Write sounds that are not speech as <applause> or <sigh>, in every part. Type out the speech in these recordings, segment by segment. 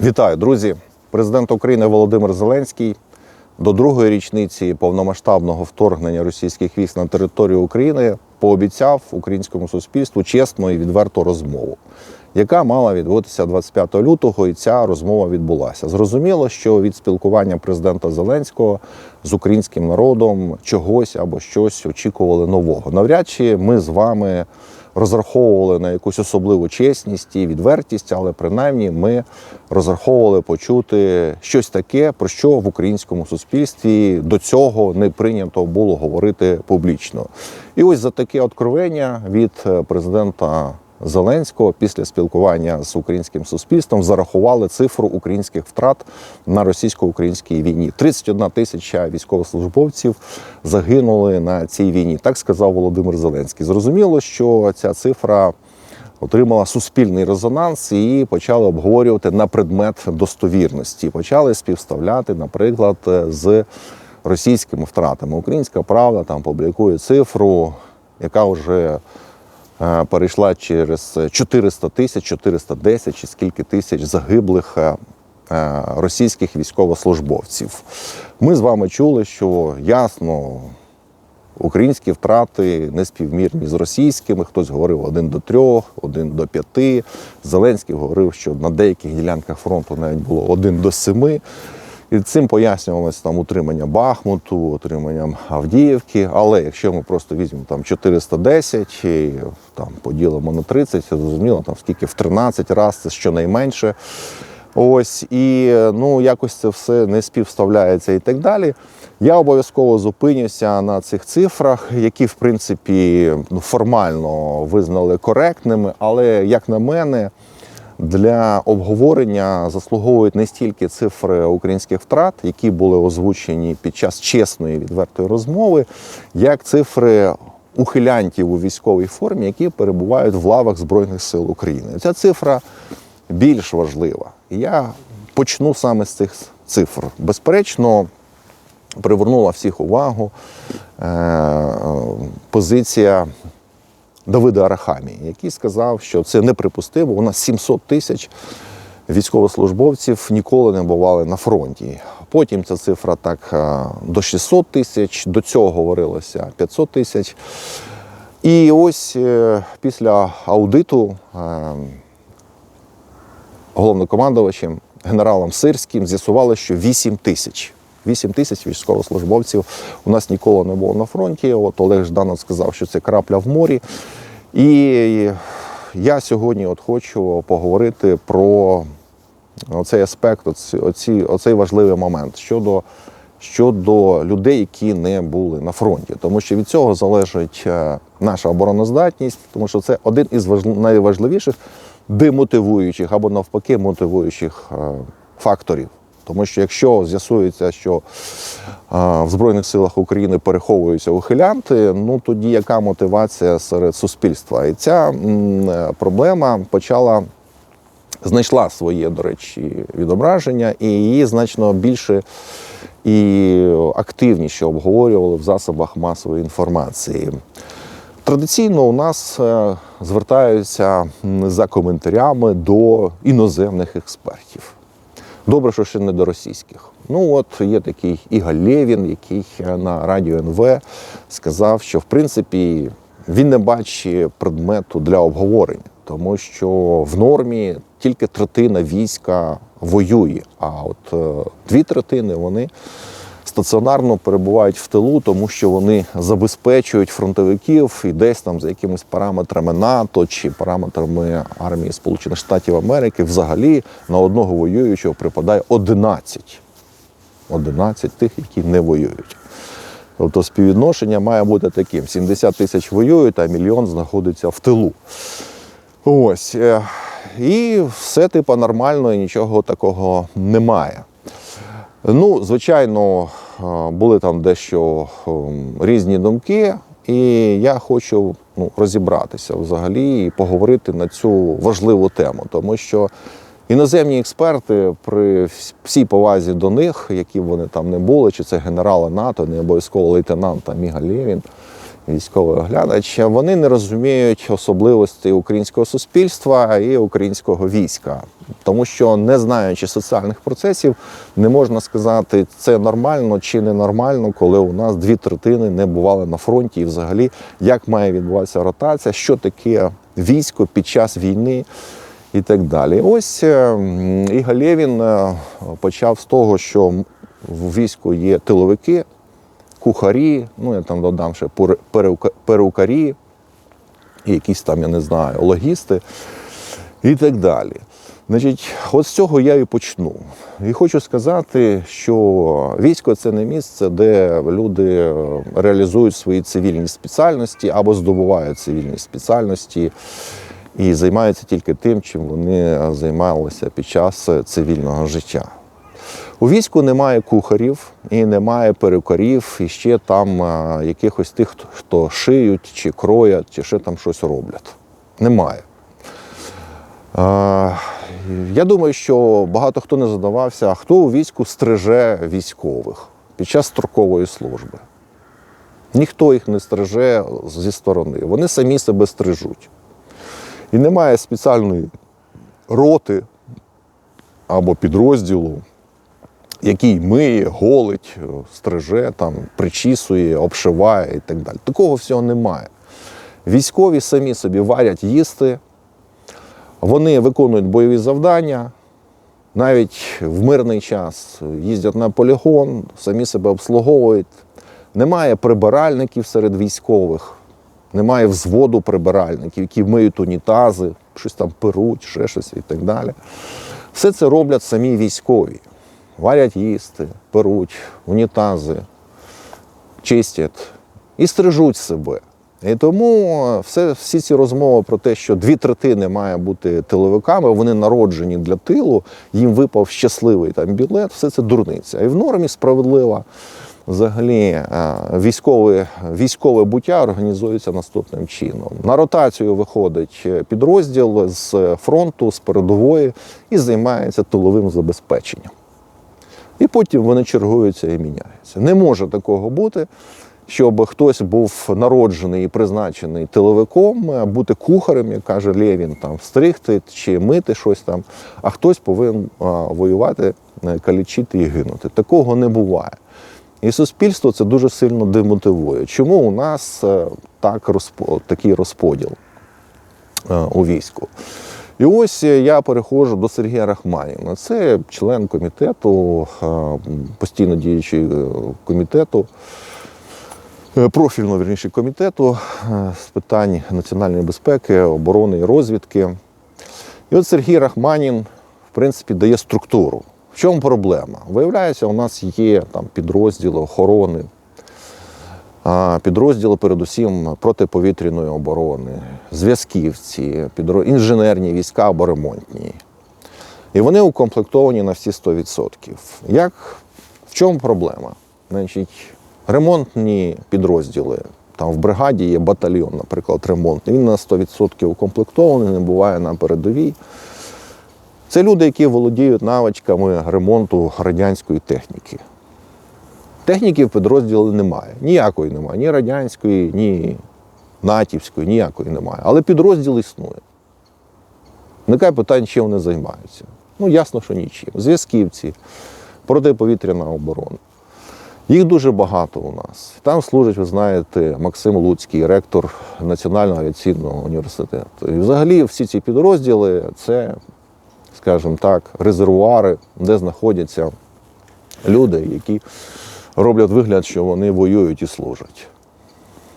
Вітаю, друзі! Президент України Володимир Зеленський до другої річниці повномасштабного вторгнення російських військ на територію України пообіцяв українському суспільству чесну і відверту розмову, яка мала відбутися 25 лютого, і ця розмова відбулася. Зрозуміло, що від спілкування президента Зеленського з українським народом чогось або щось очікували нового. Навряд чи ми з вами розраховували на якусь особливу чесність і відвертість, але принаймні ми розраховували почути щось таке, про що в українському суспільстві до цього не прийнято було говорити публічно. І ось за таке откровення від е, президента. Зеленського після спілкування з українським суспільством зарахували цифру українських втрат на російсько-українській війні. 31 тисяча військовослужбовців загинули на цій війні. Так сказав Володимир Зеленський. Зрозуміло, що ця цифра отримала суспільний резонанс і почали обговорювати на предмет достовірності. Почали співставляти, наприклад, з російськими втратами. Українська правда там публікує цифру, яка вже перейшла через 400 тисяч, 410 чи скільки тисяч загиблих е, е, російських військовослужбовців. Ми з вами чули, що ясно. Українські втрати неспівмірні з російськими. Хтось говорив один до трьох, один до п'яти. Зеленський говорив, що на деяких ділянках фронту навіть було один до семи. І цим пояснювалося там утримання Бахмуту, утриманням Авдіївки. Але якщо ми просто візьмемо там 410 і там поділимо на 30, це зрозуміло, там скільки в 13 разів, це щонайменше. Ось і ну якось це все не співставляється і так далі. Я обов'язково зупинюся на цих цифрах, які в принципі ну, формально визнали коректними, але як на мене. Для обговорення заслуговують не стільки цифри українських втрат, які були озвучені під час чесної відвертої розмови, як цифри ухилянтів у військовій формі, які перебувають в лавах Збройних сил України. Ця цифра більш важлива. Я почну саме з цих цифр. Безперечно, привернула всіх увагу е, позиція Давида Арахамії, який сказав, що це неприпустимо. У нас 700 тисяч військовослужбовців ніколи не бували на фронті. Потім ця цифра так е, до 600 тисяч, до цього говорилося 500 тисяч. І ось е, після аудиту е, головнокомандувачем генералом Сирським з'ясували, що 8 тисяч. 8 тисяч військовослужбовців у нас ніколи не було на фронті. От Олег Жданов сказав, що це крапля в морі. І я сьогодні от хочу поговорити про цей аспект, оці, оцей важливий момент щодо, щодо людей, які не були на фронті. Тому що від цього залежить е, наша обороноздатність, тому що це один із найважливіших демотивуючих або навпаки мотивуючих е, факторів. Тому що якщо з'ясується, що в Збройних силах України переховуються ухилянти, ну тоді яка мотивація серед суспільства? І ця проблема почала знайшла своє, до речі, відображення, і її значно більше і активніше обговорювали в засобах масової інформації. Традиційно у нас е, звертаються за коментарями до іноземних експертів. Добре, що ще не до російських. Ну от є такий Іга Лєвін, який е, на радіо НВ сказав, що в принципі він не бачить предмету для обговорення, тому що в нормі тільки третина війська воює, а от е, дві третини вони стаціонарно перебувають в тилу, тому що вони забезпечують фронтовиків і десь там за якимись параметрами НАТО чи параметрами армії Сполучених Штатів Америки взагалі на одного воюючого припадає 11. 11 тих, які не воюють. Тобто співвідношення має бути таким: 70 тисяч воюють, а мільйон знаходиться в тилу. Ось. е, І все типу нормально, і нічого такого немає. Ну, звичайно, е, були там дещо ем, різні думки, і я хочу ну, розібратися взагалі і поговорити на цю важливу тему, тому що іноземні експерти, при всій повазі до них, які б вони там не були, чи це генерали НАТО, не обов'язково лейтенант Міга Лєвін, військовий оглядач, вони не розуміють особливостей українського суспільства і українського війська. Тому що, не знаючи соціальних процесів, не можна сказати, це нормально чи ненормально, коли у нас дві третини не бували на фронті, і взагалі як має відбуватися ротація, що таке військо під час війни і так далі. Ось е, м, Іга Лєвін е, почав з того, що в війську є тиловики, кухарі, ну я там додам ще перукарі, якісь там, я не знаю, логісти і так далі. Значить, от з цього я і почну. І хочу сказати, що військо це не місце, де люди е, реалізують свої цивільні спеціальності або здобувають цивільні спеціальності і займаються тільки тим, чим вони займалися під час цивільного життя. У війську немає кухарів і немає перукарів, і ще там а, якихось тих, хто- шиють чи кроять, чи ще там щось роблять. Немає. А, я думаю, що багато хто не задавався, а хто у війську стриже військових під час строкової служби. Ніхто їх не стриже зі сторони. Вони самі себе стрижуть. І немає спеціальної роти або підрозділу, який миє, голить, стриже, там, причісує, обшиває і так далі. Такого всього немає. Військові самі собі варять їсти, вони виконують бойові завдання, навіть в мирний час їздять на полігон, самі себе обслуговують. Немає прибиральників серед військових, немає взводу прибиральників, які миють унітази, щось там перуть, ще щось і так далі. Все це роблять самі військові. Варять їсти, перуть, унітази, чистять і стрижуть себе. І тому все, всі ці розмови про те, що дві третини має бути тиловиками, вони народжені для тилу, їм випав щасливий там білет, все це дурниця. І в нормі справедлива взагалі е, військове, військове буття організується наступним чином. На ротацію виходить підрозділ з фронту, з передової і займається тиловим забезпеченням. І потім вони чергуються і міняються. Не може такого бути, щоб хтось був народжений і призначений тиловиком, бути кухарем, як каже Лєвін, там стригти чи мити щось там, а хтось повинен воювати, е, калічити і гинути. Такого не буває. І суспільство це дуже сильно демотивує. Чому у нас е, так розпо- такий розподіл е, у війську? І ось я переходжу до Сергія Рахманіна. Це член комітету, е, постійно діючий е, комітету, е, профільного вірніше комітету з питань національної безпеки, оборони і розвідки. І от Сергій Рахманін, в принципі, дає структуру. В чому проблема? Виявляється, у нас є там підрозділи охорони, підрозділи, передусім, протиповітряної оборони, зв'язківці, підро- інженерні війська або ремонтні. І вони укомплектовані на всі 100%. Як, в чому проблема? Значить, ремонтні підрозділи. Там в бригаді є батальйон, наприклад, ремонтний. Він на 100% укомплектований, не буває на передовій. Це люди, які володіють навичками ремонту радянської техніки. Техніки в підрозділі немає. Ніякої немає. Ні радянської, ні натівської, ніякої немає. Але підрозділ існує. Виникає питання, чим вони займаються. Ну, ясно, що нічим. Зв'язківці, протиповітряна оборона. Їх дуже багато у нас. Там служить, ви знаєте, Максим Луцький, ректор Національного авіаційного університету. І взагалі всі ці підрозділи це, скажімо так, резервуари, де знаходяться люди, які роблять вигляд, що вони воюють і служать.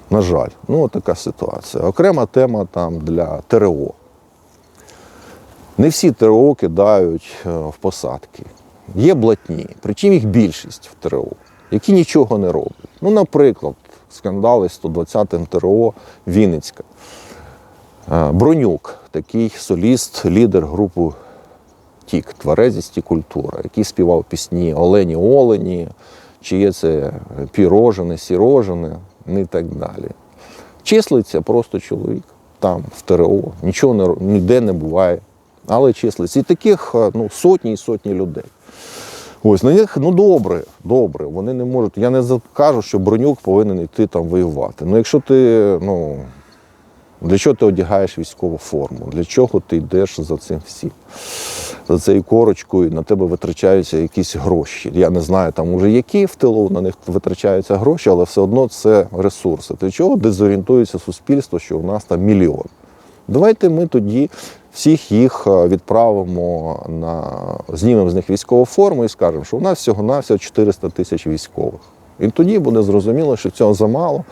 На жаль, ну така ситуація. Окрема тема там для ТРО. Не всі ТРО кидають е, в посадки. Є блатні, причому їх більшість в ТРО, які нічого не роблять. Ну, наприклад, скандали з 120-м ТРО Вінницька. Е, Бронюк, такий соліст, лідер групи Тік, тверезість і культура, який співав пісні Олені Олені, чи є це пірожене, сірожене і так далі. Числиться просто чоловік там, в ТРО, нічого не, ніде не буває, але числиться. І таких е, ну, сотні і сотні людей. Ось на них ну добре, добре. Вони не можуть. Я не кажу, що бронюк повинен йти там воювати. Ну, якщо ти, ну для чого ти одягаєш військову форму? Для чого ти йдеш за цим всім? За цією корочкою на тебе витрачаються якісь гроші. Я не знаю там уже які в тилу на них витрачаються гроші, але все одно це ресурси. Для чого дезорієнтується суспільство, що у нас там мільйон? Давайте ми тоді всіх їх е, відправимо на знімемо з них військову форму і скажемо, що у нас всього-навсього 400 тисяч військових. І тоді буде зрозуміло, що цього замало,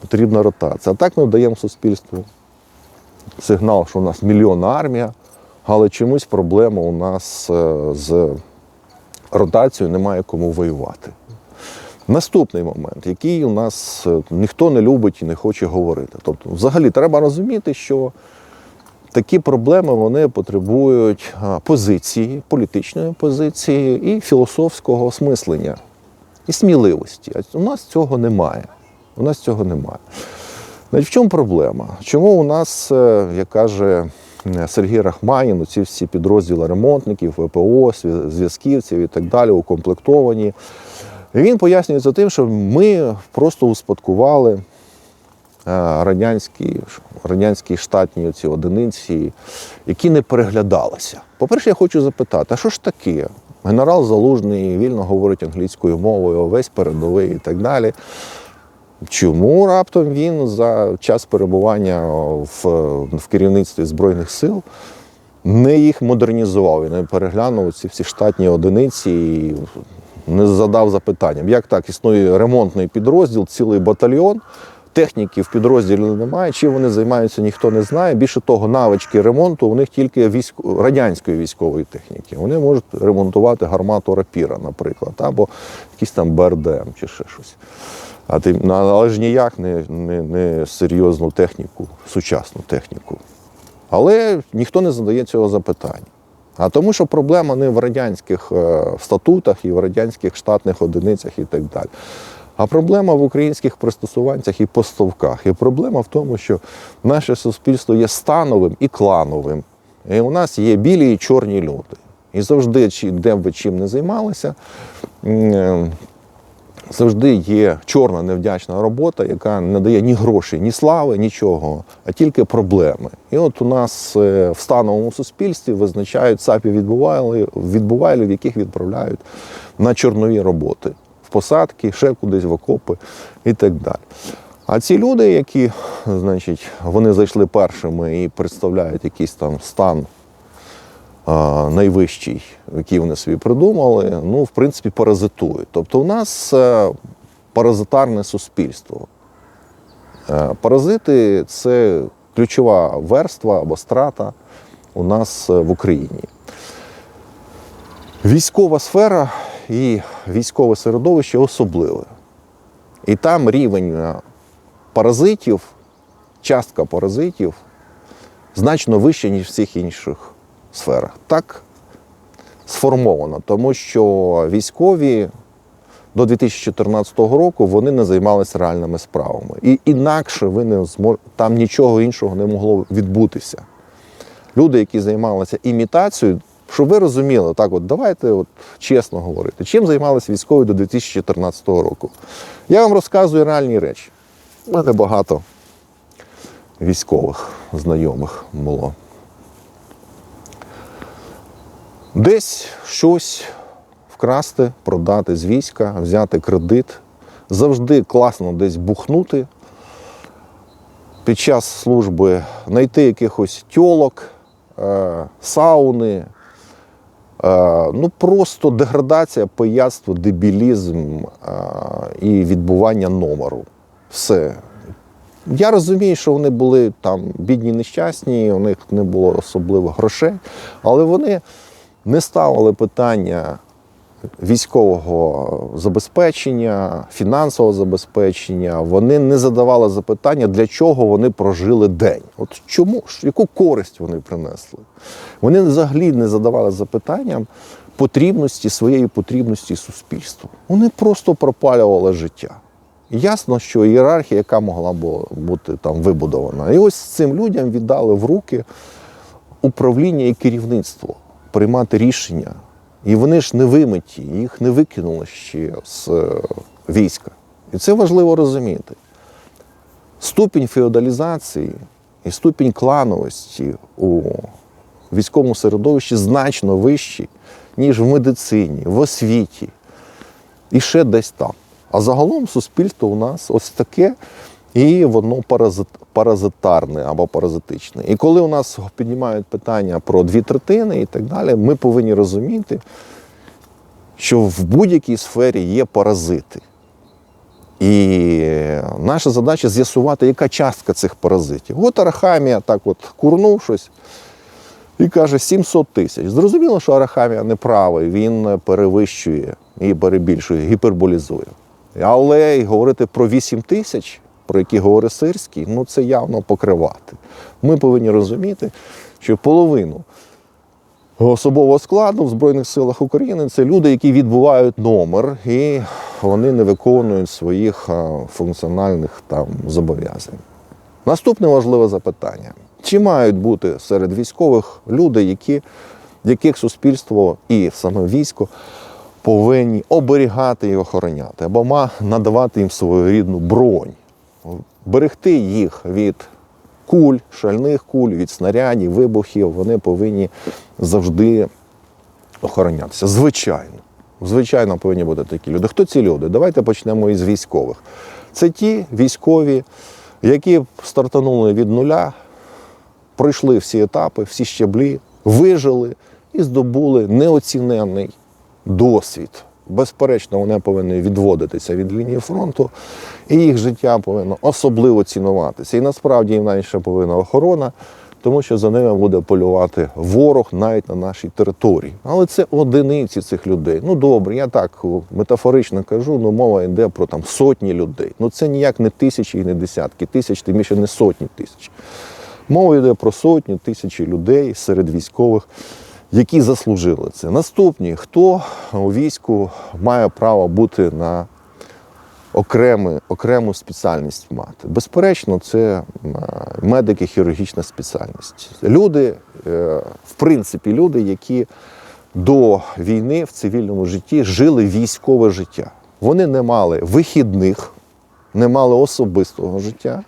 потрібна ротація. А так ми даємо суспільству сигнал, що у нас мільйонна армія, але чомусь проблема у нас е, з ротацією немає кому воювати. Наступний момент, який у нас е, ніхто не любить і не хоче говорити. Тобто, взагалі, треба розуміти, що такі проблеми вони потребують позиції, політичної позиції і філософського осмислення, і сміливості. А у нас цього немає. У нас цього немає. Значить, в чому проблема? Чому у нас, е, як каже е, Сергій Рахманін, ці всі підрозділи ремонтників, ВПО, зв'язківців і так далі укомплектовані? Він пояснює це тим, що ми просто успадкували е, радянські, радянські штатні ці одиниці, які не переглядалися. По-перше, я хочу запитати, а що ж таке? Генерал Залужний вільно говорить англійською мовою, весь передовий і так далі. Чому раптом він за час перебування в, в керівництві Збройних сил не їх модернізував і не переглянув ці всі штатні одиниці і не задав запитанням, як так існує ремонтний підрозділ, цілий батальйон. Техніки в підрозділі немає, чим вони займаються, ніхто не знає. Більше того, навички ремонту у них тільки військ... радянської військової техніки. Вони можуть ремонтувати гармату рапіра, наприклад, або якийсь там БРДМ чи ще щось. А ти, ну, але ж ніяк не, не, не серйозну техніку, сучасну техніку. Але ніхто не задає цього запитання. А тому, що проблема не в радянських е, статутах і в радянських штатних одиницях і так далі. А проблема в українських пристосуванцях і поставках. І проблема в тому, що наше суспільство є становим і клановим. І у нас є білі і чорні люди. І завжди, де б ви чим не займалися, е, завжди є чорна невдячна робота, яка не дає ні грошей, ні слави, нічого, а тільки проблеми. І от у нас е, в становому суспільстві визначають ЦАПів відбувайлів, яких відправляють на чорнові роботи, в посадки, ще кудись в окопи і так далі. А ці люди, які, значить, вони зайшли першими і представляють якийсь там стан найвищий, який вони собі придумали, ну, в принципі, паразитують. Тобто у нас е, паразитарне суспільство. Е, Паразити це ключова верства або страта у нас е, в Україні. Військова сфера і військове середовище особливе. І там рівень паразитів, частка паразитів значно вища, ніж всіх інших сферах. Так сформовано, тому що військові до 2014 року вони не займалися реальними справами. І інакше ви не змож... там нічого іншого не могло відбутися. Люди, які займалися імітацією, щоб ви розуміли, так от давайте от чесно говорити, чим займалися військові до 2014 року. Я вам розказую реальні речі. У мене багато військових знайомих було. Десь щось вкрасти, продати з війська, взяти кредит. Завжди класно десь бухнути. Під час служби знайти якихось тьолок, е, сауни. Е, ну просто деградація, пияцтво, дебілізм е, і відбування номеру. Все. Я розумію, що вони були там бідні, нещасні, у них не було особливо грошей, але вони не ставили питання військового забезпечення, фінансового забезпечення. Вони не задавали запитання, для чого вони прожили день. От чому ж, яку користь вони принесли? Вони взагалі не задавали запитанням потрібності своєї потрібності суспільству. Вони просто пропалювали життя. Ясно, що ієрархія, яка могла бу- бути там вибудована. І ось цим людям віддали в руки управління і керівництво, приймати рішення І вони ж не вимиті, їх не викинули ще з е, війська. І це важливо розуміти. Ступінь феодалізації і ступінь клановості у військовому середовищі значно вищий, ніж в медицині, в освіті і ще десь там. А загалом суспільство у нас ось таке, і воно паразит, паразитарне або паразитичне. І коли у нас піднімають питання про дві третини і так далі, ми повинні розуміти, що в будь-якій сфері є паразити. І наша задача з'ясувати, яка частка цих паразитів. От Арахамія так от курнув щось і каже 700 тисяч. Зрозуміло, що Арахамія не правий, він перевищує і перебільшує, гіперболізує. Але й говорити про 8 тисяч, про які говорить Сирський, ну це явно покривати. Ми повинні розуміти, що половину особового складу в Збройних силах України це люди, які відбувають номер, і вони не виконують своїх функціональних там зобов'язань. Наступне важливе запитання: чи мають бути серед військових люди, які, яких суспільство і саме військо повинні оберігати і охороняти, або надавати їм свою рідну бронь, берегти їх від куль, шальних куль, від снарядів, вибухів, вони повинні завжди охоронятися. Звичайно. Звичайно, повинні бути такі люди. Хто ці люди? Давайте почнемо із військових. Це ті військові, які стартанули від нуля, пройшли всі етапи, всі щаблі, вижили і здобули неоціненний досвід. Безперечно, вони повинні відводитися від лінії фронту, і їх життя повинно особливо цінуватися. І насправді їм навіть ще повинна охорона, тому що за ними буде полювати ворог навіть на нашій території. Але це одиниці цих людей. Ну добре, я так метафорично кажу, ну мова йде про там сотні людей. Ну це ніяк не тисячі і не десятки тисяч, тим більше не сотні тисяч. Мова йде про сотні тисячі людей серед військових, які заслужили це. Наступні, хто у війську має право бути на окрему, окрему спеціальність мати. Безперечно, це е, медики, хірургічна спеціальність. Люди, е, в принципі, люди, які до війни в цивільному житті жили військове життя. Вони не мали вихідних, не мали особистого життя.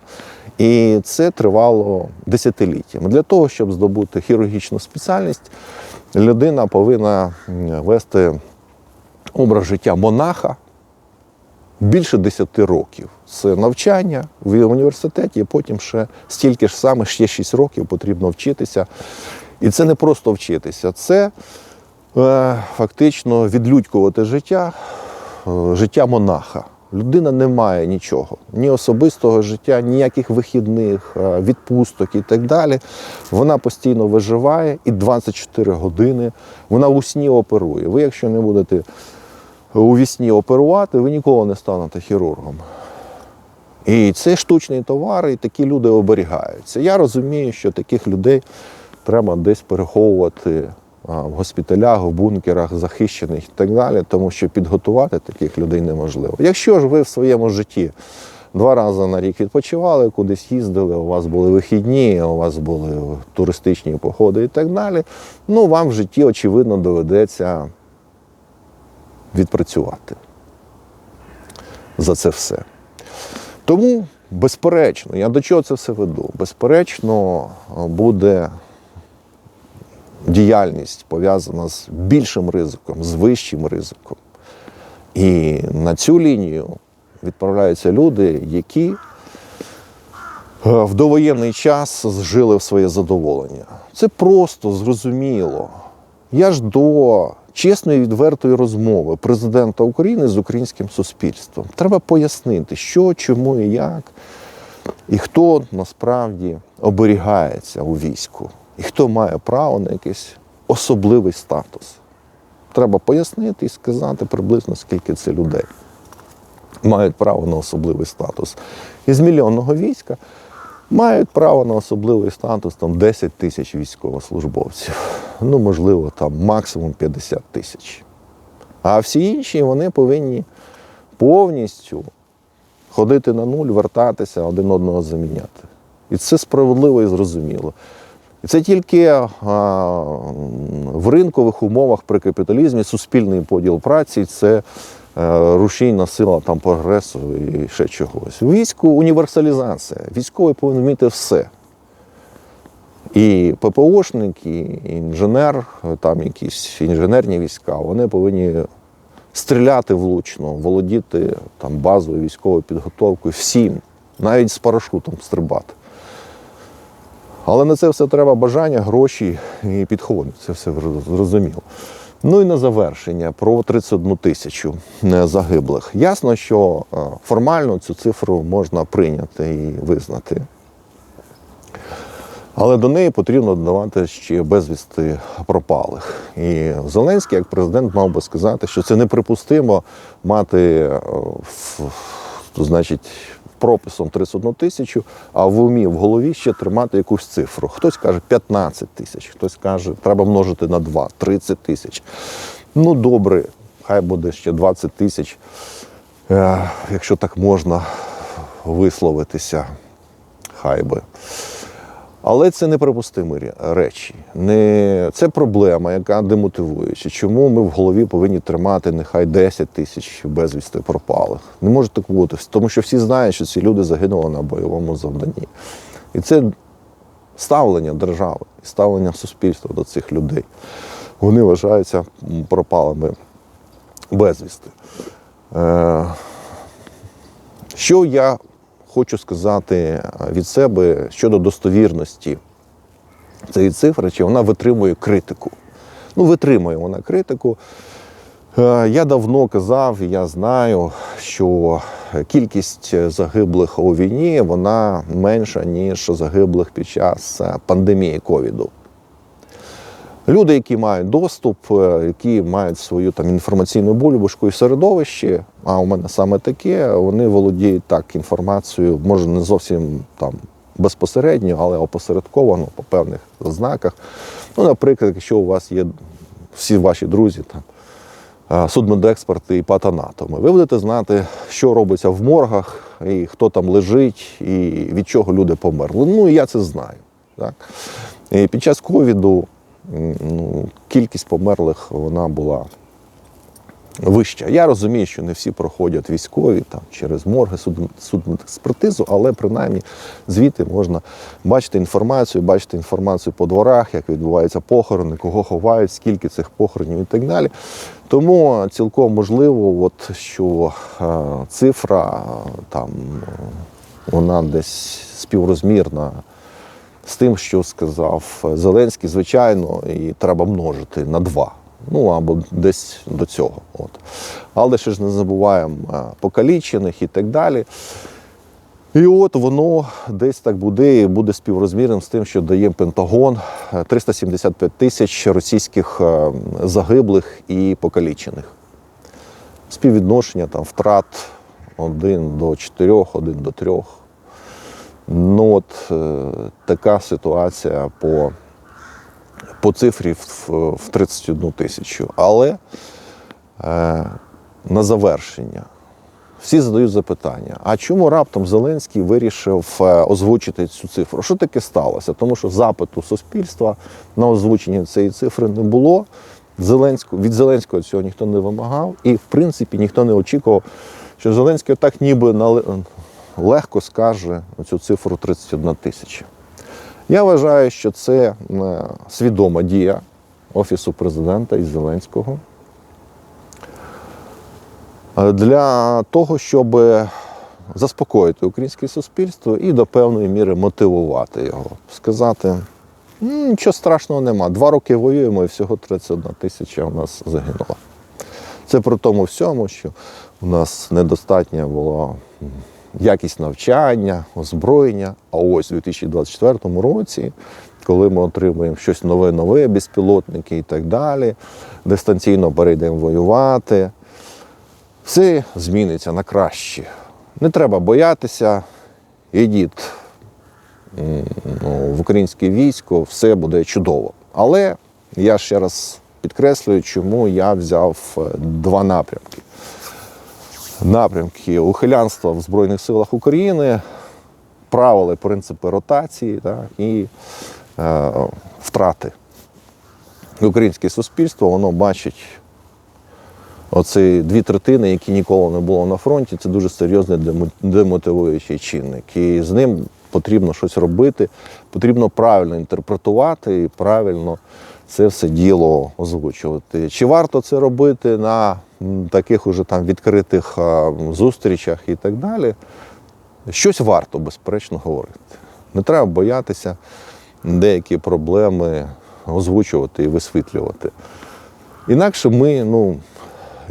І це тривало десятиліттями. Для того, щоб здобути хірургічну спеціальність, людина повинна вести образ життя монаха більше 10 років. Це навчання в університеті, і потім ще стільки ж саме, ще 6 років потрібно вчитися. І це не просто вчитися, це е, фактично відлюдькувати життя, е, життя монаха. Людина не має нічого, ні особистого життя, ніяких вихідних, е, відпусток і так далі. Вона постійно виживає і 24 години вона у сні оперує. Ви, якщо не будете у вісні оперувати, ви ніколи не станете хірургом. І це штучний товар, і такі люди оберігаються. Я розумію, що таких людей треба десь переховувати в госпіталях, в бункерах, захищених і так далі, тому що підготувати таких людей неможливо. Якщо ж ви в своєму житті два рази на рік відпочивали, кудись їздили, у вас були вихідні, у вас були туристичні походи і так далі, ну вам в житті, очевидно, доведеться відпрацювати за це все. Тому, безперечно, я до чого це все веду? Безперечно, буде діяльність пов'язана з більшим ризиком, з вищим ризиком. І на цю лінію відправляються люди, які е, в довоєнний час жили в своє задоволення. Це просто зрозуміло. Я ж до чесної відвертої розмови президента України з українським суспільством. Треба пояснити, що, чому і як, і хто насправді оберігається у війську, і хто має право на якийсь особливий статус. Треба пояснити і сказати приблизно, скільки це людей мають право на особливий статус. Із мільйонного війська мають право на особливий статус там 10 тисяч військовослужбовців. Ну, можливо, там максимум 50 тисяч. А всі інші вони повинні повністю ходити на нуль, вертатися, один одного заміняти. І це справедливо і зрозуміло. І це тільки в ринкових умовах при капіталізмі суспільний поділ праці це е, рушійна сила там прогресу і ще чогось. Війську універсалізація. Військовий повинен вміти все. І ППОшник, і інженер, там якісь інженерні війська, вони повинні стріляти влучно, володіти там базовою військовою підготовкою всім, навіть з парашутом стрибати. Але на це все треба бажання, гроші і підходи. Це все зрозуміло. Ну і на завершення про 31 тисячу е, загиблих. Ясно, що е, формально цю цифру можна прийняти і визнати. Але до неї потрібно додавати ще безвісти пропалих. І Зеленський, як президент, мав би сказати, що це неприпустимо мати е, значить, прописом 31 тисячу, а в умі в голові ще тримати якусь цифру. Хтось каже 15 тисяч, хтось каже, треба множити на 2, 30 тисяч. Ну, добре, хай буде ще 20 тисяч, е, якщо так можна висловитися, хай би. Але це неприпустимі речі. Не... Це проблема, яка демотивуюча. Чому ми в голові повинні тримати нехай 10 тисяч безвісти пропалих? Не може так бути, тому що всі знають, що ці люди загинули на бойовому завданні. І це ставлення держави, ставлення суспільства до цих людей. Вони вважаються пропалими безвісти. Е... Що я хочу сказати від себе щодо достовірності цієї цифри, чи вона витримує критику. Ну, витримує вона критику. Е, Я давно казав, я знаю, що кількість загиблих у війні вона менша, ніж загиблих під час е, пандемії ковіду. Люди, які мають доступ, е, які мають свою там інформаційну бульбашку і середовище, а у мене саме таке, вони володіють так інформацією, може не зовсім там безпосередньо, але опосередковано по певних знаках. Ну, наприклад, якщо у вас є всі ваші друзі там. е, Судмедексперти і патанатоми. Ви будете знати, що робиться в моргах, і хто там лежить, і від чого люди померли. Ну, я це знаю. Так? І під час ковіду ну, кількість померлих вона була вища. Я розумію, що не всі проходять військові там, через морги, суд, судмедекспертизу, але принаймні звідти можна бачити інформацію, бачити інформацію по дворах, як відбуваються похорони, кого ховають, скільки цих похоронів і так далі. Тому цілком можливо, от, що е, цифра там вона десь співрозмірна з тим, що сказав Зеленський, звичайно, і треба множити на два. Ну або десь до цього. От. Але ще ж не забуваємо е, покалічених і так далі. І от воно десь так буде і буде співрозмірним з тим, що дає Пентагон Е, 375 тисяч російських е, загиблих і покалічених. Співвідношення там втрат 1 до 4, 1 до 3. Ну от е, така ситуація по, по цифрі в, в 31 тисячу. Але е, на завершення. Всі задають запитання: а чому раптом Зеленський вирішив е, озвучити цю цифру? Що таке сталося? Тому що запиту суспільства на озвучення цієї цифри не було. Від Зеленського цього ніхто не вимагав, і в принципі ніхто не очікував, що Зеленський так ніби нале- легко скаже цю цифру 31 тисяча. Я вважаю, що це е, свідома дія Офісу президента і Зеленського е, для того, щоб заспокоїти українське суспільство і до певної міри мотивувати його. Сказати, нічого страшного нема. Два роки воюємо і всього 31 тисяча у нас загинула. Це при тому всьому, що у нас недостатня була м, якість навчання, озброєння. А ось у 2024 році, коли ми отримуємо щось нове, нове, безпілотники і так далі, дистанційно перейдемо воювати, все зміниться на краще. Не треба боятися, ідіть ну, в українське військо, все буде чудово. Але я ще раз підкреслюю, чому я взяв е, два напрямки. Напрямки ухилянства в Збройних силах України, правила і принципи ротації так, і е, втрати. Українське суспільство воно бачить оці дві третини, які ніколи не було на фронті, це дуже серйозний демотивуючий чинник. І з ним потрібно щось робити, потрібно правильно інтерпретувати і правильно це все діло озвучувати. Чи варто це робити на таких уже там відкритих зустрічах і так далі? Щось варто, безперечно, говорити. Не треба боятися деякі проблеми озвучувати і висвітлювати. Інакше ми ну,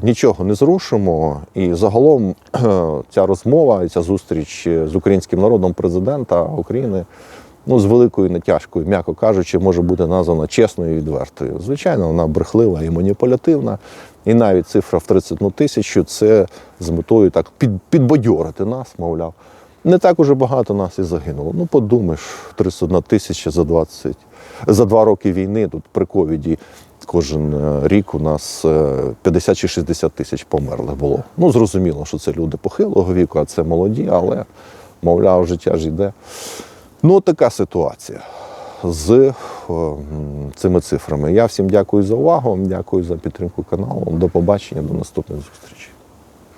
нічого не зрушимо. І загалом <clears throat> ця розмова, ця зустріч з українським народом президента України ну, з великою натяжкою, м'яко кажучи, може бути названа чесною і відвертою. Звичайно, вона брехлива і маніпулятивна. І навіть цифра в 31 тисячу це з метою так під, підбадьорити нас, мовляв. Не так уже багато нас і загинуло. Ну, подумаєш, 31 тисяча за 20, за два роки війни тут при ковіді кожен е, рік у нас е, 50 чи 60 тисяч померлих було. Ну, зрозуміло, що це люди похилого віку, а це молоді, але, мовляв, життя ж йде. Ну, така ситуація з е, цими цифрами. Я всім дякую за увагу, дякую за підтримку каналу. До побачення, до наступних зустрічей.